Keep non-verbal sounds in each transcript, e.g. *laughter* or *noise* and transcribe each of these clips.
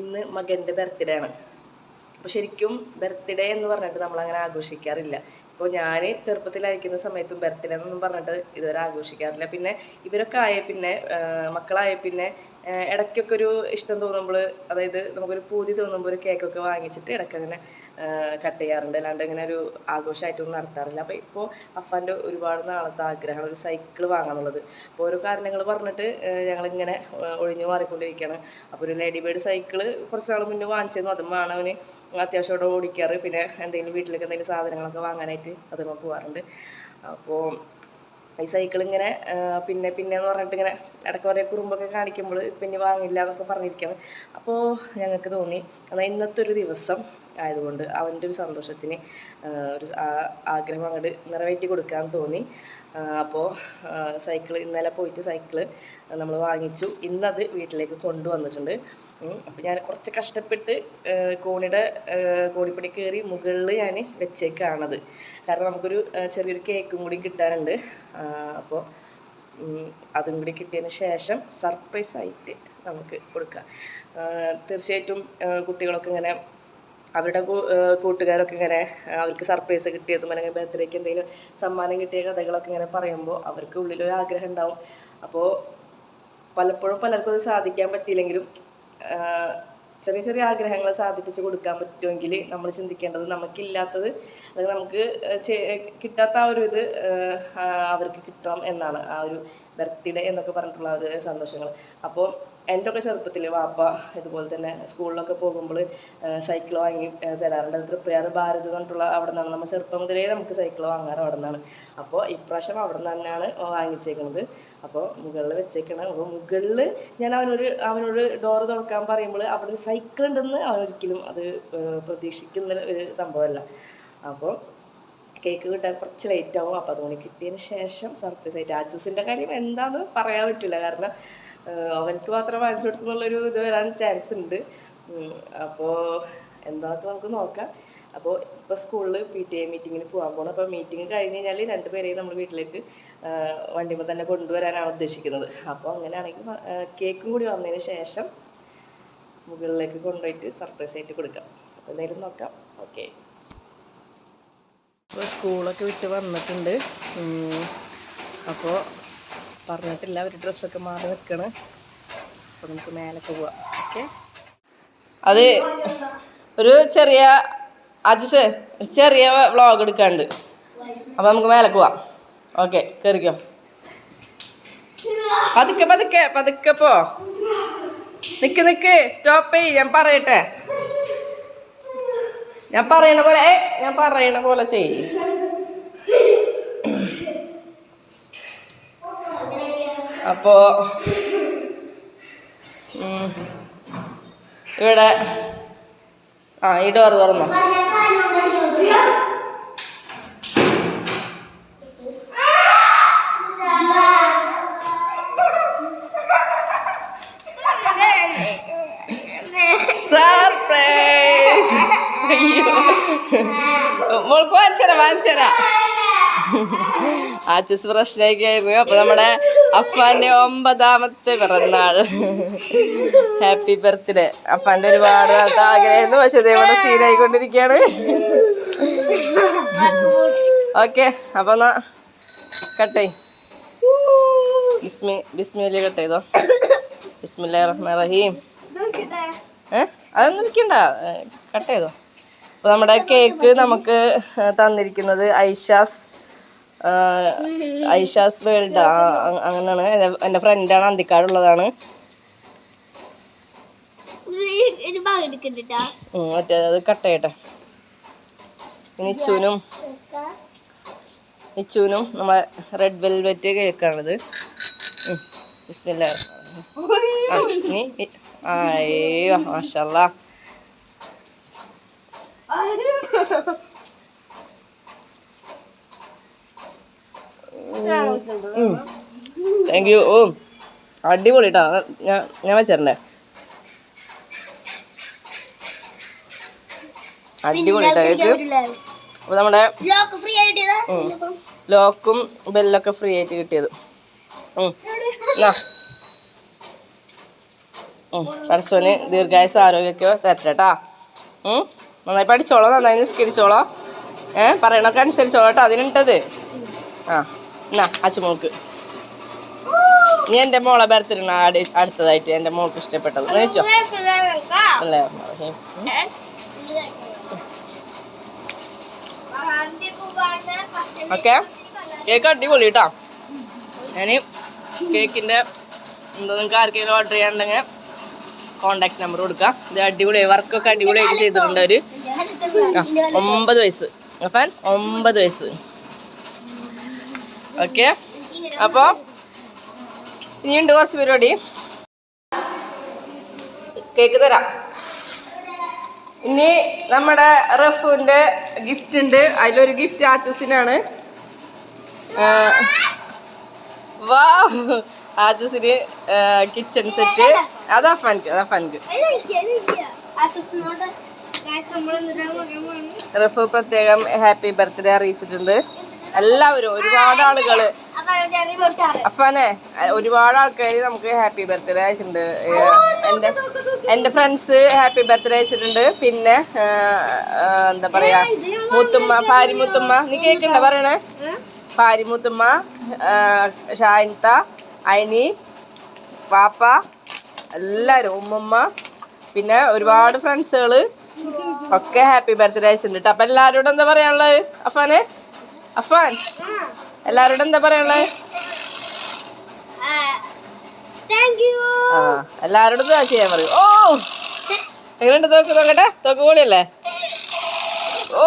ഇന്ന് മകന്റെ ബർത്ത്ഡേ ആണ്. അപ്പോൾ ശരിക്കും ബർത്ത്ഡേ എന്ന് പറഞ്ഞിട്ട് നമ്മൾ അങ്ങനെ ആഘോഷിക്കാറില്ല. ഇപ്പോൾ ഞാൻ ചെറുപ്പത്തിലായിരിക്കുന്ന സമയത്തും ബർത്ത്ഡേ എന്നൊന്നും പറഞ്ഞിട്ട് ഇതുവരെ ആഘോഷിക്കാറില്ല. പിന്നെ ഇവരൊക്കെ ആയ പിന്നെ മക്കളായ പിന്നെ ഇടയ്ക്കൊക്കെ ഒരു ഇഷ്ടം തോന്നുമ്പോൾ അതായത് നമുക്കൊരു പൂതി തോന്നുമ്പോൾ ഒരു കേക്കൊക്കെ വാങ്ങിച്ചിട്ട് ഇടയ്ക്ക് അങ്ങനെ കട്ട് ചെയ്യാറുണ്ട്. അല്ലാണ്ട് ഇങ്ങനെ ഒരു ആഘോഷമായിട്ടൊന്നും നടത്താറില്ല. അപ്പോൾ ഇപ്പോൾ അഫാന്റെ ഒരുപാട് നാളത്തെ ആഗ്രഹമാണ് ഒരു സൈക്കിൾ വാങ്ങാന്നുള്ളത്. അപ്പോൾ ഓരോ കാരണങ്ങൾ പറഞ്ഞിട്ട് ഞങ്ങളിങ്ങനെ ഒഴിഞ്ഞു മാറിക്കൊണ്ടിരിക്കുകയാണ് അപ്പോൾ ഒരു ലേഡി ബേർഡ് സൈക്കിൾ കുറച്ച് നാൾ മുന്നേ വാങ്ങിച്ചിരുന്നു. അതും വേണം അവന് അത്യാവശ്യം അവിടെ ഓടിക്കാറ്. പിന്നെ എന്തെങ്കിലും വീട്ടിലേക്ക് എന്തെങ്കിലും സാധനങ്ങളൊക്കെ വാങ്ങാനായിട്ട് അതുമ്പോൾ പോകാറുണ്ട് അപ്പോൾ ഈ സൈക്കിൾ ഇങ്ങനെ പിന്നെ പിന്നെ എന്ന് പറഞ്ഞിട്ട് ഇങ്ങനെ ഇടയ്ക്ക് കുറേ കുറുമ്പൊക്കെ കാണിക്കുമ്പോൾ പിന്നെ വാങ്ങില്ല എന്നൊക്കെ പറഞ്ഞിരിക്കുന്നത് അപ്പോൾ ഞങ്ങൾക്ക് തോന്നി എന്നാൽ ഇന്നത്തെ ഒരു ദിവസം ആയതുകൊണ്ട് അവന്റെ ഒരു സന്തോഷത്തിന് ഒരു ആഗ്രഹം അങ്ങോട്ട് നിറവേറ്റി കൊടുക്കാൻ തോന്നി. അപ്പോൾ സൈക്കിൾ ഇന്നലെ പോയിട്ട് സൈക്കിൾ നമ്മൾ വാങ്ങിച്ചു. ഇന്നത് വീട്ടിലേക്ക് കൊണ്ടുവന്നിട്ടുണ്ട്. അപ്പോൾ ഞാൻ കുറച്ച് കഷ്ടപ്പെട്ട് കോണിയുടെ കോണിപ്പടി കയറി മുകളിൽ ഞാൻ വെച്ചേക്കാണത്. കാരണം നമുക്കൊരു ചെറിയൊരു കേക്കും കൂടി കിട്ടാനുണ്ട്. അപ്പോൾ അതും കൂടി കിട്ടിയതിന് ശേഷം സർപ്രൈസ് ആയിട്ട് നമുക്ക് കൊടുക്കാം. തീർച്ചയായിട്ടും കുട്ടികളൊക്കെ ഇങ്ങനെ അവരുടെ കൂട്ടുകാരൊക്കെ ഇങ്ങനെ അവർക്ക് സർപ്രൈസ് കിട്ടിയതും അല്ലെങ്കിൽ ബർത്ത്ഡേക്ക് എന്തെങ്കിലും സമ്മാനം കിട്ടിയ കഥകളൊക്കെ ഇങ്ങനെ പറയുമ്പോൾ അവർക്ക് ഉള്ളിലൊരു ആഗ്രഹം ഉണ്ടാവും. അപ്പോൾ പലപ്പോഴും പലർക്കും അത് സാധിക്കാൻ പറ്റിയില്ലെങ്കിലും ചെറിയ ചെറിയ ആഗ്രഹങ്ങൾ സാധിപ്പിച്ച് കൊടുക്കാൻ പറ്റുമെങ്കിൽ നമ്മൾ ചിന്തിക്കേണ്ടത് നമുക്കില്ലാത്തത് അല്ലെങ്കിൽ നമുക്ക് കിട്ടാത്ത ആ ഒരു ഇത് അവർക്ക് കിട്ടണം എന്നാണ് ആ ഒരു ബർത്ത്ഡേ എന്നൊക്കെ പറഞ്ഞിട്ടുള്ള ഒരു സന്തോഷങ്ങൾ. അപ്പോൾ എന്റെ ഒക്കെ ചെറുപ്പത്തിൽ വാപ്പ ഇതുപോലെ തന്നെ സ്കൂളിലൊക്കെ പോകുമ്പോൾ സൈക്കിൾ വാങ്ങി തരാറുണ്ട്. തൃപ്രയാർ ഭാരത് പറഞ്ഞിട്ടുള്ള അവിടെ നിന്നാണ്. നമ്മൾ ചെറുപ്പം മുതലേ നമുക്ക് സൈക്കിൾ വാങ്ങാറ് അവിടെ നിന്നാണ്. അപ്പോൾ ഇപ്രാവശ്യം അവിടെ നിന്ന് തന്നെയാണ് വാങ്ങിച്ചേക്കുന്നത് അപ്പോൾ മുകളിൽ വെച്ചേക്കണം. അപ്പോൾ മുകളിൽ ഞാൻ അവനൊരു അവനോട് ഡോറ് തുറക്കാൻ പറയുമ്പോൾ അവിടെ ഒരു സൈക്കിൾ ഉണ്ടെന്ന് അവനൊരിക്കലും അത് പ്രതീക്ഷിക്കുന്ന ഒരു സംഭവമല്ല. അപ്പോൾ കേക്ക് കിട്ടാൻ കുറച്ച് ലേറ്റ് ആവും. അപ്പോൾ അതുകൊണ്ട് കിട്ടിയതിന് ശേഷം സർപ്രൈസ് ആയിട്ട് ആ ജ്യൂസിന്റെ കാര്യം എന്താണെന്ന് പറയാൻ പറ്റില്ല. കാരണം അവനക്ക് മാത്രം വാങ്ങിച്ചു കൊടുക്കുന്നുള്ളൊരു ഇത് വരാൻ ചാൻസ് ഉണ്ട്. അപ്പോൾ എന്താണെന്ന് നമുക്ക് നോക്കാം. അപ്പോൾ ഇപ്പോൾ സ്കൂളിൽ പി ടി എ മീറ്റിങ്ങിന് പോകാൻ പോകണം അപ്പോൾ മീറ്റിംഗ് കഴിഞ്ഞ് കഴിഞ്ഞാൽ രണ്ടുപേരെയും നമ്മൾ വീട്ടിലേക്ക് വണ്ടിമ്പോൾ തന്നെ കൊണ്ടുവരാനാണ് ഉദ്ദേശിക്കുന്നത്. അപ്പോൾ അങ്ങനെയാണെങ്കിൽ കേക്കും കൂടി വന്നതിന് ശേഷം മുകളിലേക്ക് കൊണ്ടുപോയിട്ട് സർപ്രൈസ് ആയിട്ട് കൊടുക്കാം. അപ്പോൾ എന്തായാലും നോക്കാം. ഓക്കെ ഇപ്പോൾ സ്കൂളൊക്കെ വിട്ട് വന്നിട്ടുണ്ട്. അപ്പോൾ പറഞ്ഞിട്ടില്ല ഒരു ഡ്രസ്സൊക്കെ മാറി നിൽക്കണ് അപ്പോൾ നമുക്ക് മേലൊക്കെ പോവാം. ഓക്കെ? അത് ഒരു ചെറിയ അജിസ് ഒരു ചെറിയ വ്ളോഗ് എടുക്കാണ്ട്. അപ്പോൾ നമുക്ക് മേലേക്ക് പോവാം. ഓക്കെ കയറിക്കോ പതുക്കെ പതുക്കെ പതുക്കെ പോ. നിക്ക് നിക്ക്. സ്റ്റോപ്പ് ചെയ്യ് ഞാൻ പറയട്ടെ. ഞാൻ പറയണ പോലെ ഏ ഞാൻ പറയണ പോലെ ചെയ്യ് അപ്പോ ഇവിടെ ആ ഈ ഡോർ തുറന്നു. സാർ *laughs* മോൾക്ക് വാങ്ങിച്ചരാ വാങ്ങിച്ചരാ ആച്ചസ് പ്രശ്നമൊക്കെയായിരുന്നു അപ്പൊ നമ്മുടെ അപ്പാന്റെ ഒമ്പതാമത്തെ പിറന്നാൾ. ഹാപ്പി ബർത്ത്ഡേ അപ്പാന്റെ ഒരുപാട് നാളത്തെ ആഗ്രഹമായിരുന്നു. പക്ഷെ ദൈവം സീനായിക്കൊണ്ടിരിക്കുകയാണ് ഓക്കെ അപ്പൊ എന്നാ കട്ടേ ബിസ്മി ബിസ്മിലി കട്ട് ചെയ്തോ? ബിസ്മില്ലാ റഹ്മാൻ റഹീം. ഏ? അതൊന്നും നിൽക്കണ്ട. കട്ട് ചെയ്തോ? അപ്പോൾ നമ്മുടെ കേക്ക് നമുക്ക് തന്നിരിക്കുന്നത് ഐഷാസ് ഐഷാസ് വേൾഡ് അങ്ങനെയാണ്. എന്റെ- ഫ്രണ്ടാണ് അന്തിക്കാടുള്ളതാണ്. മറ്റേ അത് കട്ട് ചെയ്യട്ടെ. ഇച്ചൂനും നമ്മളെ റെഡ് വെൽവെറ്റ് കേക്കാണിത്. ബിസ്മില്ല നീ ഇ- അയ്യോ മാഷല്ലാ താങ്ക് യു ഓ അടിപൊളി കേട്ടോ ഞാൻ ഞാൻ വെച്ചിട്ടുണ്ടേ അടിപൊളി കേട്ടോ അപ്പോൾ നമ്മുടെ ലോക്ക് ബെല്ലൊക്കെ ഫ്രീ ആയിട്ട് കിട്ടിയത്. ഉം. എന്നാ ഉം. പടച്ചോന് ദീർഘായുസ് ആരോഗ്യമൊക്കെ തരട്ടെട്ടാ ഉം. നന്നായി പഠിച്ചോളോ നന്നായി നിസ്കരിച്ചോളോ. ഏ പറയണൊക്കെ അനുസരിച്ചോളോ കേട്ടോ അതിനിട്ടത് ആ എന്നാ അച്ഛമോൾക്ക്. നീ എന്റെ മോളെ ബർത്ത്ഡേ അടുത്തതായിട്ട് എന്റെ മോൾക്ക് ഇഷ്ടപ്പെട്ടത്. മേടിച്ചോ അല്ലേ? ഓക്കെ. കേക്ക് അടിപൊളി കേട്ടോ. ഞാൻ കേക്കിന്റെ എന്താ നിങ്ങൾക്ക് ആർക്കെങ്കിലും ഓർഡർ ചെയ്യാനുണ്ടെങ്കിൽ കോണ്ടാക്ട് നമ്പർ കൊടുക്കാം ഇത് അടിപൊളി വർക്കൊക്കെ അടിപൊളിയായിട്ട് ചെയ്തിട്ടുണ്ട് ഒരു ഒമ്പത് വയസ്സ്. അഫാൻ ഒമ്പത് വയസ്സ്. ഓക്കെ അപ്പോൾ ഇനിയുണ്ട് കുറച്ച് പരിപാടി. കേക്ക് തരാം. ഇനി നമ്മുടെ റഫുവിന്റെ ഗിഫ്റ്റ് ഉണ്ട്. അതിലൊരു ഗിഫ്റ്റ് ആച്ചസിനാണ് വാ ആച്ചൂസിന് കിച്ചൺ സെറ്റ് അതാ അഫാൻക്ക് അതാ അഫാൻക്ക് റഫ് പ്രത്യേകം ഹാപ്പി ബർത്ത്ഡേ അറിയിച്ചിട്ടുണ്ട്. എല്ലാവരും ഒരുപാട് ആളുകൾ അഫാനെ ഒരുപാട് ആൾക്കാർ നമുക്ക് ഹാപ്പി ബർത്ത്ഡേ അയച്ചിട്ടുണ്ട്. എന്റെ ഫ്രണ്ട്സ് ഹാപ്പി ബർത്ത്ഡേ അയച്ചിട്ടുണ്ട്. പിന്നെ എന്താ പറയാ മുത്തുമ്മ ഭാര്യ മുത്തുമ്മ. നീ കേൾക്കണ്ട പറയണേ. ഭാര്യ മുത്തുമ്മ ഷായിൻത അനി പാപ്പ എല്ലാരും ഉമ്മമ്മ പിന്നെ ഒരുപാട് ഫ്രണ്ട്സുകൾ ഒക്കെ ഹാപ്പി ബർത്ത്ഡേ അയച്ചിട്ടുണ്ട് ട്ടോ. അപ്പൊ എല്ലാവരോടും എന്താ പറയാനുള്ളത്? അഫാനെ അഫാൻ എല്ലാവരോടും എന്താ പറയാനുള്ളത്? എല്ലാരോടും യു ആ എല്ലാവരോടും ഇതാ ചെയ്യാൻ പറയും. ഓ എങ്ങനെയുണ്ട്? തോക്ക് നോക്കട്ടെ. തോക്ക് പൊളിയല്ലേ ഓ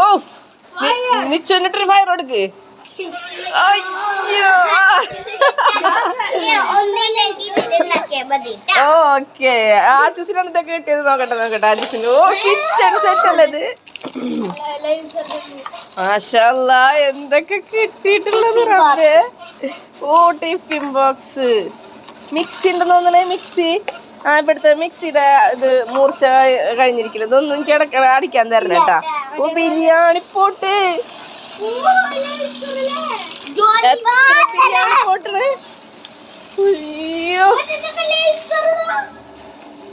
നിച്ചൊന്നിട്ടൊരു ഫയർ കൊടുക്ക്. അയ്യോ ഓക്കെ. ആജുസിന് എന്തൊക്കെ കിട്ടിയത് നോക്കട്ടെ നോക്കട്ടെ. ആജുസിന് ഓ കിച്ചൺ സെറ്റ് അല്ലേ ഇത്? മാഷല്ല എന്തൊക്കെ കിട്ടിയിട്ടുള്ളത് റബ്ബേ? ഓ ടിഫിൻ ബോക്സ്. മിക്സി ഉണ്ടെന്ന് തോന്നണേ മിക്സി. ആ ഇവിടുത്തെ മിക്സിയുടെ ഇത് മൂർച്ച കഴിഞ്ഞിരിക്കില്ല ഇതൊന്നും കിടക്ക അടിക്കാൻ തരണം ഓ ബിരിയാണി പോട്ട്. അയ്യോ.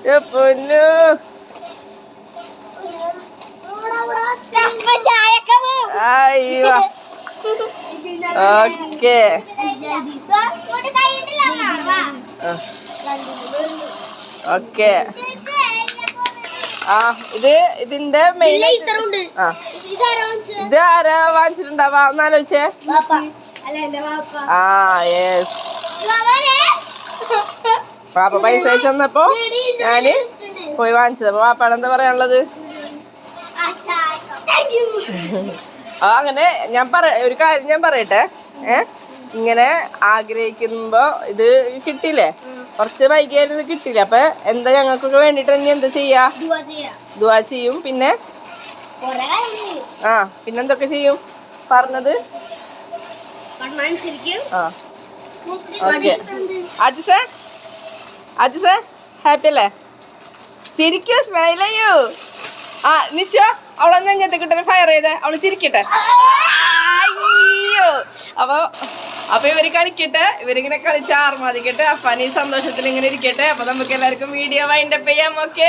ഏ പൊന്നു. അയ്യോ. ഓക്കെ. ഓക്കെ. ആ ഇത് ഇതിന്റെ മെയിൻ ആ. ഇത് ആരാ വാങ്ങിച്ചിട്ടുണ്ടാവാ ഒന്നാലോചിച്ചേ. ആ യെസ് പാപ്പ പൈസ തന്നപ്പോ ഞാൻ പോയി വാങ്ങിച്ചത്. അപ്പൊ പാപ്പാണ് എന്താ പറയാനുള്ളത്? ആ അങ്ങനെ ഞാൻ പറ ഒരു കാര്യം ഞാൻ പറയട്ടെ. ഏ ഇങ്ങനെ ആഗ്രഹിക്കുമ്പോ ഇത് കിട്ടില്ലേ കുറച്ച് വൈകിയായിരുന്നു ഇത് കിട്ടില്ല അപ്പൊ എന്താ ഞങ്ങൾക്കൊക്കെ വേണ്ടിട്ട് ഇനി എന്താ ചെയ്യാ? ദുവാ ചെയ്യും. പിന്നെ? ആ പിന്നെന്തൊക്കെ ചെയ്യും? പറഞ്ഞത്? ഓക്കെ. അജിസേ അജിസേ ഹാപ്പി അല്ലേ? ശരിക്കും സ്മൈൽ ചെയ്യൂ ആ നിച്ചോ അവളൊന്നും കിട്ടുന്ന ഫയർ ചെയ്തേ? അവൾ ചിരിക്കട്ടെ? അയ്യോ. അപ്പൊ അപ്പൊ ഇവർ കളിക്കട്ടെ? ഇവരിങ്ങനെ കളിച്ച് ആർമാദിക്കട്ടെ? അപ്പാൻ ഈ സന്തോഷത്തിൽ ഇങ്ങനെ ഇരിക്കട്ടെ? അപ്പൊ നമുക്ക് എല്ലാവർക്കും വീഡിയോ വൈൻഡപ്പ് ചെയ്യാം ഓക്കെ